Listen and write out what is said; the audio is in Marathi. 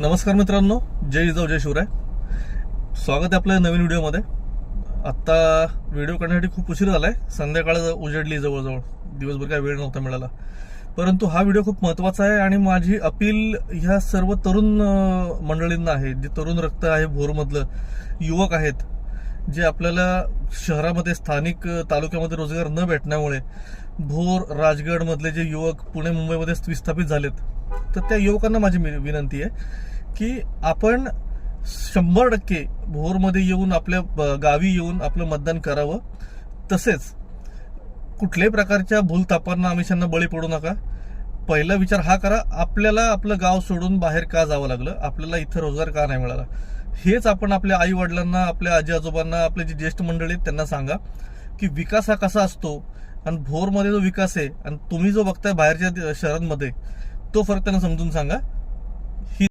नमस्कार मित्रांनो जय जिजाऊ जय शिवराय. स्वागत आहे आपल्या नवीन व्हिडिओमध्ये. आत्ता व्हिडिओ करण्यासाठी खूप उशीर झाला आहे संध्याकाळ उजडली जवळजवळ. दिवसभर काय वेळ नव्हता मिळाला. परंतु हा व्हिडिओ खूप महत्त्वाचा आहे आणि माझी अपील ह्या सर्व तरुण मंडळींना आहे जे तरुण रक्त आहे भोरमधलं युवक आहेत जे आपल्याला शहरामध्ये स्थानिक तालुक्यामध्ये रोजगार न भेटण्यामुळे भोर राजगड मधले जे युवक पुणे मुंबईमध्ये विस्थापित झालेत तर त्या युवकांना माझी विनंती आहे की आपण शंभर टक्के भोरमध्ये येऊन आपल्या ब- गावी येऊन आपलं मतदान करावं. तसेच कुठल्याही प्रकारच्या भूलतापांना आमिषांना बळी पडू नका. पहिला विचार हा करा आपल्याला आपलं गाव सोडून बाहेर का जावं लागलं? आपल्याला इथं रोजगार का नाही मिळाला? हेच आपण आपल्या आई वडिलांना आपल्या आजी आजोबांना आपले जे ज्येष्ठ मंडळी आहेत त्यांना सांगा की विकास हा कसा असतो? आणि भोरमध्ये जो विकास आहे आणि तुम्ही जो बघताय बाहेरच्या शहरांमध्ये तो फरक त्यांना समजून सांगा.